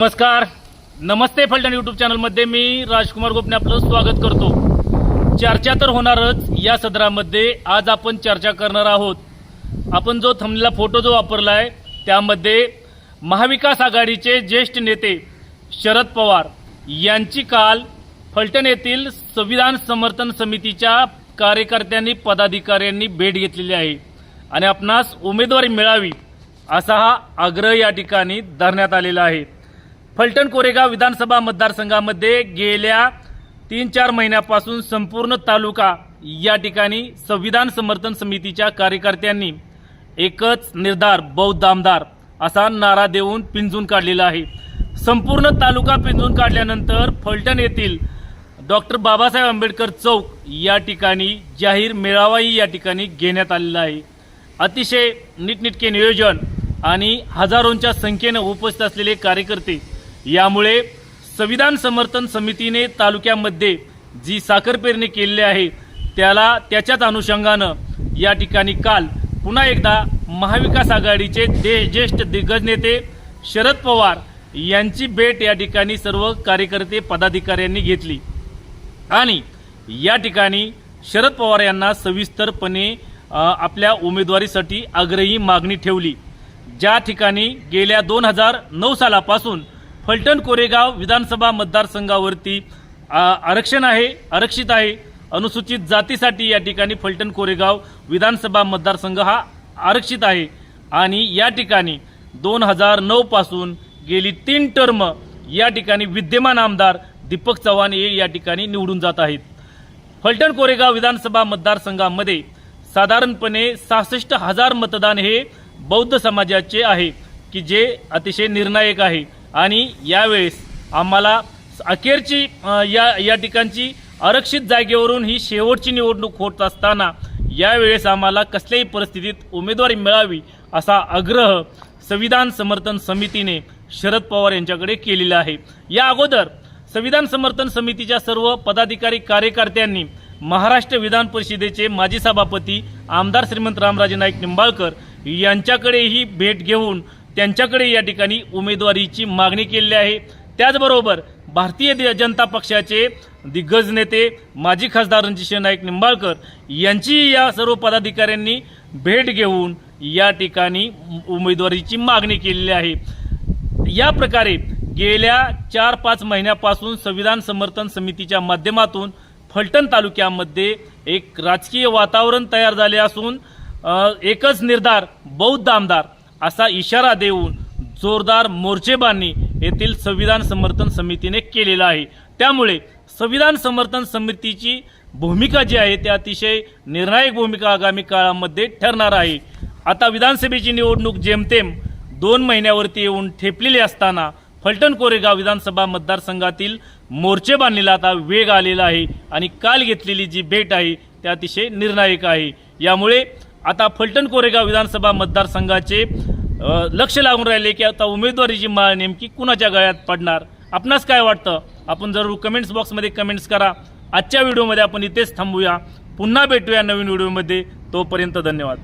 नमस्कार. नमस्ते फलटण युट्यूब चॅनलमध्ये मी राजकुमार गोपने आपलं स्वागत करतो. चर्चा तर होणारच या सदरामध्ये. आज आपण चर्चा करणार आहोत. आपण जो थंबलेला फोटो जो वापरला आहे त्यामध्ये महाविकास आघाडीचे ज्येष्ठ नेते शरद पवार यांची काल फलटण येथील संविधान समर्थन समितीच्या कार्यकर्त्यांनी पदाधिकाऱ्यांनी भेट घेतलेली आहे. आणि आपणास उमेदवारी मिळावी असा हा आग्रह या ठिकाणी धरण्यात आलेला आहे. फलटण कोरेगाव विधानसभा मतदारसंघामध्ये गेल्या तीन चार महिन्यापासून संपूर्ण तालुका या ठिकाणी संविधान समर्थन समितीच्या कार्यकर्त्यांनी एकच निर्धार बौद्ध आमदार असा नारा देऊन पिंजून काढलेला आहे. संपूर्ण तालुका पिंजून काढल्यानंतर फलटण येथील डॉक्टर बाबासाहेब आंबेडकर चौक या ठिकाणी जाहीर मेळावाही या ठिकाणी घेण्यात आलेला आहे. अतिशय नीटनिटके नियोजन आणि हजारोंच्या संख्येनं उपस्थित असलेले कार्यकर्ते यामुळे संविधान समर्थन समितीने तालुक्यामध्ये जी साखर पेरणी केलेली आहे त्याला त्याच्याच अनुषंगानं या ठिकाणी काल पुन्हा एकदा महाविकास आघाडीचे दे ज्येष्ठ दिग्गज नेते शरद पवार यांची भेट या ठिकाणी सर्व कार्यकर्ते पदाधिकाऱ्यांनी घेतली. आणि या ठिकाणी शरद पवार यांना सविस्तरपणे आपल्या उमेदवारीसाठी आग्रही मागणी ठेवली. ज्या ठिकाणी गेल्या दोन हजार नऊ सालापासून फलटण कोरेगाव विधानसभा मतदारसंघावरती आरक्षण आहे आरक्षित आहे. अनुसूचित जातीसाठी या ठिकाणी फलटण कोरेगाव विधानसभा मतदारसंघ हा आरक्षित आहे. आणि या ठिकाणी दोन हजार नऊपासून गेली तीन टर्म या ठिकाणी विद्यमान आमदार दीपक चव्हाण हे या ठिकाणी निवडून जात आहेत. फलटण कोरेगाव विधानसभा मतदारसंघामध्ये साधारणपणे सहासष्ट हजार मतदान हे बौद्ध समाजाचे आहे की जे अतिशय निर्णायक आहे. आणि यावेळेस आम्हाला अखेरची या या ठिकाणची आरक्षित जागेवरून ही शेवटची निवडणूक होत असताना यावेळेस आम्हाला कसल्याही परिस्थितीत उमेदवारी मिळावी असा आग्रह संविधान समर्थन समितीने शरद पवार यांच्याकडे केलेला आहे. या अगोदर संविधान समर्थन समितीच्या सर्व पदाधिकारी कार्यकर्त्यांनी महाराष्ट्र विधान परिषदेचे माजी सभापती आमदार श्रीमंत रामराजे नाईक निंबाळकर यांच्याकडेही भेट घेऊन त्यांच्याकडे या ठिकाणी उमेदवारीची मागणी केलेली आहे. त्याचबरोबर भारतीय जनता पक्षाचे दिग्गज नेते माजी खासदार रणजित नाईक निंबाळकर यांची या सर्व पदाधिकाऱ्यांनी भेट घेऊन या ठिकाणी उमेदवारीची मागणी केलेली आहे. या प्रकारे गेल्या चार पाच महिन्यापासून संविधान समर्थन समितीच्या माध्यमातून फलटण तालुक्यामध्ये एक राजकीय वातावरण तयार झाले असून एकच निर्धार बौद्ध आमदार असा इशारा देऊन जोरदार मोर्चेबांनी येथील संविधान समर्थन समितीने केलेला आहे. त्यामुळे संविधान समर्थन समितीची भूमिका जी आहे ती अतिशय निर्णायक भूमिका आगामी काळामध्ये ठरणार आहे. आता विधानसभेची निवडणूक जेमतेम दोन महिन्यावरती येऊन ठेपलेली असताना फलटण कोरेगाव विधानसभा मतदारसंघातील मोर्चे बांधलेला आता वेग आलेला आहे आणि काल घेतलेली जी भेट आहे ती अतिशय निर्णायक आहे. यामुळे आता फलटण कोरेगाव विधानसभा मतदारसंघाचे लक्ष लागून राहिले की आता उमेदवारीची माळ नेमकी कुणाच्या गळ्यात पडणार? आपणास काय वाटतं? आपण जरूर कमेंट्स बॉक्समध्ये कमेंट्स करा. आजच्या व्हिडिओमध्ये आपण इथेच थांबूया. पुन्हा भेटूया नवीन व्हिडिओमध्ये तोपर्यंत धन्यवाद.